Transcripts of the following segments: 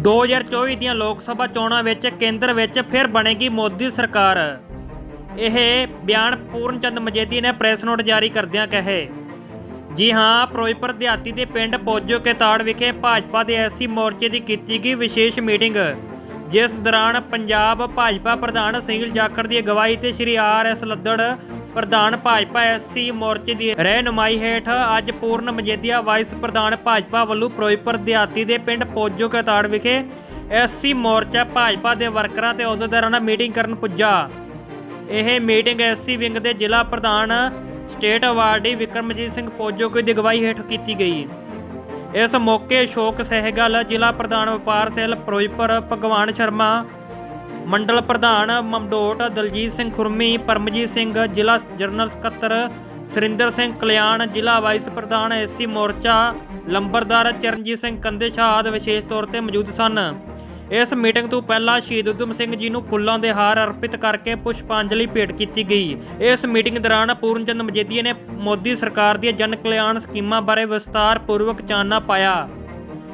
2024 ਦੀਆਂ ਲੋਕ ਸਭਾ ਚੋਣਾਂ ਵਿੱਚ ਕੇਂਦਰ ਵਿੱਚ ਫਿਰ ਬਣੇਗੀ ਮੋਦੀ ਸਰਕਾਰ। ਇਹ ਬਿਆਨ ਪੂਰਨਚੰਦ ਮਜੀਠੀ ਨੇ ਪ੍ਰੈਸ ਨੋਟ ਜਾਰੀ ਕਰਦਿਆਂ ਕਹੇ। ਜੀ ਹਾਂ, ਫਿਰੋਜ਼ਪੁਰ ਦਿਹਾਤੀ ਦੇ ਪਿੰਡ ਪੋਜੋ ਕੇ ਤਾੜ ਵਿਖੇ ਭਾਜਪਾ ਦੇ ਐਸਸੀ ਮੋਰਚੇ ਦੀ ਕੀਤੀ ਗਈ ਵਿਸ਼ੇਸ਼ ਮੀਟਿੰਗ, ਜਿਸ ਦੌਰਾਨ ਪੰਜਾਬ ਭਾਜਪਾ ਪ੍ਰਧਾਨ ਸਿੰਗਲ ਜਾਖੜ ਦੀ ਅਗਵਾਈ ਤੇ ਸ਼੍ਰੀ ਆਰ ਐਸ ਲੱਦੜ ਪ੍ਰਧਾਨ ਭਾਜਪਾ ਐਸਸੀ ਮੋਰਚੇ ਦੀ ਰਹਿਨੁਮਾਈ ਹੇਠ ਅੱਜ ਪੂਰਨ ਮਜੀਦੀਆ ਵਾਈਸ ਪ੍ਰਧਾਨ ਭਾਜਪਾ ਵੱਲੋਂ ਫਿਰੋਜ਼ਪੁਰ ਦਿਹਾਤੀ ਦੇ ਪਿੰਡ ਪੋਜੋ ਕਤਾੜ ਤਾੜ ਵਿਖੇ ਐਸਸੀ ਮੋਰਚਾ ਭਾਜਪਾ ਦੇ ਵਰਕਰਾਂ ਤੇ ਅਹੁਦੇਦਾਰਾਂ ਨਾਲ ਮੀਟਿੰਗ ਕਰਨ ਪੁੱਜਾ। ਇਹ ਮੀਟਿੰਗ ਐਸਸੀ ਵਿੰਗ ਦੇ ਜ਼ਿਲ੍ਹਾ ਪ੍ਰਧਾਨ ਸਟੇਟ ਅਵਾਰਡੀ ਵਿਕਰਮਜੀਤ ਸਿੰਘ ਪੋਜੋਕੇ ਦੀ ਅਗਵਾਈ ਹੇਠ ਕੀਤੀ ਗਈ। ਇਸ ਮੌਕੇ ਅਸ਼ੋਕ ਸਹਿਗਲ ਜ਼ਿਲ੍ਹਾ ਪ੍ਰਧਾਨ ਵਪਾਰ ਸੈਲ ਫਿਰੋਜ਼ਪੁਰ ਭਗਵਾਨ ਸ਼ਰਮਾ ਮੰਡਲ ਪ੍ਰਧਾਨ ਮਮਡੋਟ ਦਲਜੀਤ ਸਿੰਘ ਖੁਰਮੀ, ਪਰਮਜੀਤ ਸਿੰਘ ਜ਼ਿਲ੍ਹਾ ਜਨਰਲ ਸਕੱਤਰ ਸੁਰਿੰਦਰ ਸਿੰਘ ਕਲਿਆਣ, ਜ਼ਿਲ੍ਹਾ ਵਾਈਸ ਪ੍ਰਧਾਨ ਐਸਸੀ ਮੋਰਚਾ ਲੰਬਰਦਾਰ ਚਰਨਜੀਤ ਸਿੰਘ ਕੰਦੇ ਸ਼ਾਹ ਆਦਿ ਵਿਸ਼ੇਸ਼ ਤੌਰ ਤੇ ਮੌਜੂਦ ਸਨ। ਇਸ ਮੀਟਿੰਗ ਤੋਂ ਪਹਿਲਾਂ ਸ਼ਹੀਦ ਉਦਮ ਸਿੰਘ ਜੀ ਨੂੰ ਫੁੱਲਾਂ ਦੇ ਹਾਰ ਅਰਪਿਤ ਕਰਕੇ ਪੁਸ਼ਪਾਂਜਲੀ ਭੇਟ ਕੀਤੀ ਗਈ। ਇਸ ਮੀਟਿੰਗ ਦੌਰਾਨ ਪੂਰਨਚੰਦ ਮਜੀਦੀਆ ਨੇ ਮੋਦੀ ਸਰਕਾਰ ਦੀਆਂ ਜਨ ਕਲਿਆਣ ਸਕੀਮਾਂ ਬਾਰੇ ਵਿਸਤਾਰ ਪੂਰਵਕ ਚਾਨਣਾ ਪਾਇਆ।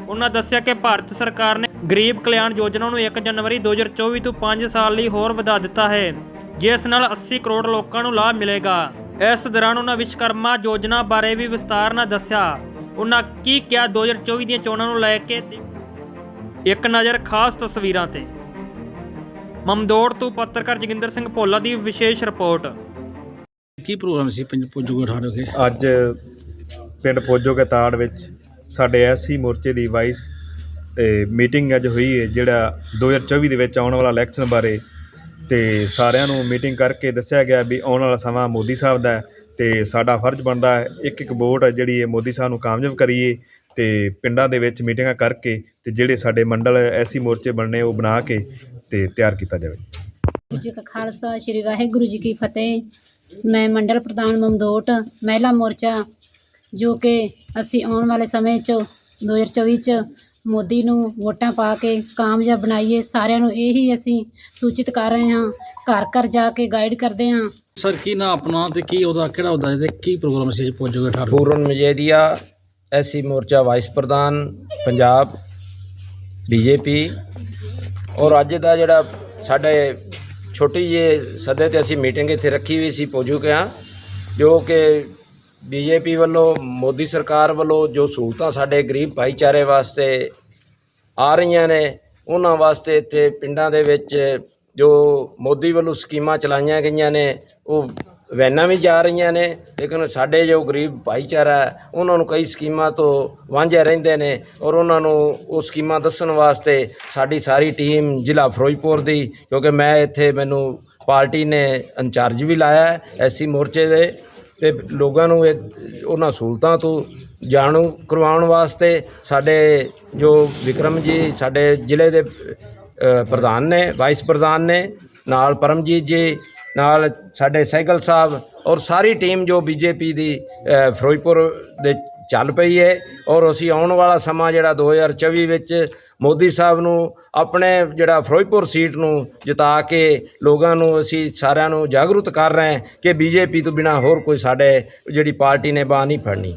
ਉਹਨਾਂ ਦੱਸਿਆ ਕਿ ਭਾਰਤ ਸਰਕਾਰ ਨੇ ਗਰੀਬ ਕਲਿਆਣ ਯੋਜਨਾ ਨੂੰ 1 ਜਨਵਰੀ 2024 ਤੋਂ 5 ਸਾਲ ਲਈ ਹੋਰ ਵਧਾ ਦਿੱਤਾ ਹੈ ਜਿਸ ਨਾਲ 80 ਕਰੋੜ ਲੋਕਾਂ ਨੂੰ ਲਾਭ ਮਿਲੇਗਾ। ਇਸ ਦੌਰਾਨ ਉਹਨਾਂ ਵਿਸ਼ਵਕਰਮਾ ਯੋਜਨਾ ਬਾਰੇ ਵੀ ਵਿਸਤਾਰ ਨਾਲ ਦੱਸਿਆ। ਉਹਨਾਂ ਕੀ ਕਿਹਾ 2024 ਦੀਆਂ ਚੋਣਾਂ ਨੂੰ ਲੈ ਕੇ ਇੱਕ ਨਜ਼ਰ ਖਾਸ ਤਸਵੀਰਾਂ ਤੇ। ਮਮਦੋੜ ਤੋਂ ਪੱਤਰਕਾਰ ਜੋਗਿੰਦਰ ਸਿੰਘ ਭੋਲਾ ਦੀ ਵਿਸ਼ੇਸ਼ ਰਿਪੋਰਟ। ਕੀ ਪ੍ਰੋਗਰਾਮ ਸੀ ਪੰਜ ਪੁੱਜੂਗਾ ਠਾੜੇ ਕੇ ਅੱਜ ਪਿੰਡ ਪੋਜੋ ਕੇ ਤਾੜ ਵਿੱਚ ਸਾਡੇ ਐਸਸੀ ਮੋਰਚੇ ਦੀ ਵਾਈਸ ਮੀਟਿੰਗ ਅੱਜ ਹੋਈ ਹੈ, ਜਿਹੜਾ 2024 ਦੇ ਵਿੱਚ ਆਉਣ ਵਾਲਾ ਇਲੈਕਸ਼ਨ ਬਾਰੇ। ਅਤੇ ਸਾਰਿਆਂ ਨੂੰ ਮੀਟਿੰਗ ਕਰਕੇ ਦੱਸਿਆ ਗਿਆ ਵੀ ਆਉਣ ਵਾਲਾ ਸਮਾਂ ਮੋਦੀ ਸਾਹਿਬ ਦਾ ਅਤੇ ਸਾਡਾ ਫਰਜ਼ ਬਣਦਾ ਹੈ, ਇੱਕ ਇੱਕ ਵੋਟ ਹੈ ਜਿਹੜੀ ਇਹ ਮੋਦੀ ਸਾਹਿਬ ਨੂੰ ਕਾਮਯਾਬ ਕਰੀਏ ਅਤੇ ਪਿੰਡਾਂ ਦੇ ਵਿੱਚ ਮੀਟਿੰਗਾਂ ਕਰਕੇ ਅਤੇ ਜਿਹੜੇ ਸਾਡੇ ਮੰਡਲ ਐਸੀ ਮੋਰਚੇ ਬਣਨੇ ਉਹ ਬਣਾ ਕੇ ਅਤੇ ਤਿਆਰ ਕੀਤਾ ਜਾਵੇ। ਵਾਹਿਗੁਰੂ ਜੀ ਕਾ ਖਾਲਸਾ, ਸ੍ਰੀ ਵਾਹਿਗੁਰੂ ਜੀ ਕੀ ਫਤਿਹ। ਮੈਂ ਮੰਡਲ ਪ੍ਰਧਾਨ ਮਮਦੋਟ, ਮਹਿਲਾ ਮੋਰਚਾ, ਜੋ ਕਿ ਅਸੀਂ ਆਉਣ ਵਾਲੇ ਸਮੇਂ 'ਚ 2024 'ਚ ਮੋਦੀ ਨੂੰ ਵੋਟਾਂ ਪਾ ਕੇ ਕਾਮਯਾਬ ਬਣਾਈਏ ਸਾਰਿਆਂ ਨੂੰ ਇਹੀ ਅਸੀਂ ਸੂਚਿਤ ਕਰ ਰਹੇ ਹਾਂ। ਘਰ ਘਰ ਜਾ ਕੇ ਗਾਈਡ ਕਰਦੇ ਹਾਂ। ਸਰ ਕੀ ਨਾ ਆਪਣਾ ਤੇ ਕੀ ਉਹਦਾ ਕਿਹੜਾ ਉਹਦਾ ਤੇ ਕੀ ਪ੍ਰੋਗਰਾਮ ਸੀ ਪੁੱਜੂਗਾ ਠਾੜੇ ਪੂਰਨ ਮਜੇਦੀਆ ਐਸੀ ਮੋਰਚਾ ਵਾਈਸ ਪ੍ਰਧਾਨ ਪੰਜਾਬ ਬੀਜੇਪੀ ਔਰ ਅੱਜ ਦਾ ਜਿਹੜਾ ਸਾਡੇ ਛੋਟੀ ਜਿਹੀ ਸੱਦੇ ਤੇ ਅਸੀਂ ਮੀਟਿੰਗ ਇੱਥੇ ਰੱਖੀ ਹੋਈ ਸੀ ਪੋਜੂਕਿਆਂ ਜੋ ਕਿ ਬੀਜੇਪੀ ਵੱਲੋਂ, ਮੋਦੀ ਸਰਕਾਰ ਵੱਲੋਂ ਜੋ ਸਹੂਲਤਾਂ ਸਾਡੇ ਗਰੀਬ ਭਾਈਚਾਰੇ ਵਾਸਤੇ ਆ ਰਹੀਆਂ ਨੇ, ਉਹਨਾਂ ਵਾਸਤੇ ਇੱਥੇ ਪਿੰਡਾਂ ਦੇ ਵਿੱਚ ਜੋ ਮੋਦੀ ਵੱਲੋਂ ਸਕੀਮਾਂ ਚਲਾਈਆਂ ਗਈਆਂ ਨੇ, ਉਹ ਵੈਨਾਂ ਵੀ ਜਾ ਰਹੀਆਂ ਨੇ, ਲੇਕਿਨ ਸਾਡੇ ਜੋ ਗਰੀਬ ਭਾਈਚਾਰਾ ਉਹਨਾਂ ਨੂੰ ਕਈ ਸਕੀਮਾਂ ਤੋਂ ਵਾਂਝੇ ਰਹਿੰਦੇ ਨੇ ਔਰ ਉਹਨਾਂ ਨੂੰ ਉਹ ਸਕੀਮਾਂ ਦੱਸਣ ਵਾਸਤੇ ਸਾਡੀ ਸਾਰੀ ਟੀਮ ਜ਼ਿਲ੍ਹਾ ਫਿਰੋਜ਼ਪੁਰ ਦੀ, ਕਿਉਂਕਿ ਮੈਂ ਇੱਥੇ ਮੈਨੂੰ ਪਾਰਟੀ ਨੇ ਇੰਚਾਰਜ ਵੀ ਲਾਇਆ ਹੈ ਐਸੀ ਮੋਰਚੇ ਦੇ ਤੇ ਲੋਕਾਂ ਨੂੰ ਇਹ ਉਹਨਾਂ ਸਹੂਲਤਾਂ ਤੋਂ ਜਾਣੂ ਕਰਵਾਉਣ ਵਾਸਤੇ ਸਾਡੇ ਜੋ ਵਿਕਰਮ ਜੀ, ਸਾਡੇ ਜ਼ਿਲ੍ਹੇ ਦੇ ਪ੍ਰਧਾਨ ਨੇ ਵਾਈਸ ਪ੍ਰਧਾਨ ਨੇ, ਨਾਲ ਪਰਮਜੀਤ ਜੀ, ਨਾਲ ਸਾਡੇ ਸਹਿਗਲ ਸਾਹਿਬ ਔਰ ਸਾਰੀ ਟੀਮ ਜੋ ਬੀਜੇਪੀ ਦੀ ਫਿਰੋਜ਼ਪੁਰ ਦੇ ਚੱਲ ਪਈ ਹੈ ਔਰ ਅਸੀਂ ਆਉਣ ਵਾਲਾ ਸਮਾਂ ਜਿਹੜਾ 2024 ਵਿੱਚ ਮੋਦੀ ਸਾਹਿਬ ਨੂੰ ਆਪਣੇ ਜਿਹੜਾ ਫਿਰੋਜ਼ਪੁਰ ਸੀਟ ਨੂੰ ਜਿਤਾ ਕੇ ਲੋਕਾਂ ਨੂੰ ਅਸੀਂ ਸਾਰਿਆਂ ਨੂੰ ਜਾਗਰੂਕ ਕਰ ਰਹੇ ਹਾਂ ਕਿ ਬੀਜੇਪੀ ਤੋਂ ਬਿਨਾ ਹੋਰ ਕੋਈ ਸਾਡੇ ਜਿਹੜੀ ਪਾਰਟੀ ਨੇ ਬਾਹ ਨਹੀਂ ਫੜਨੀ।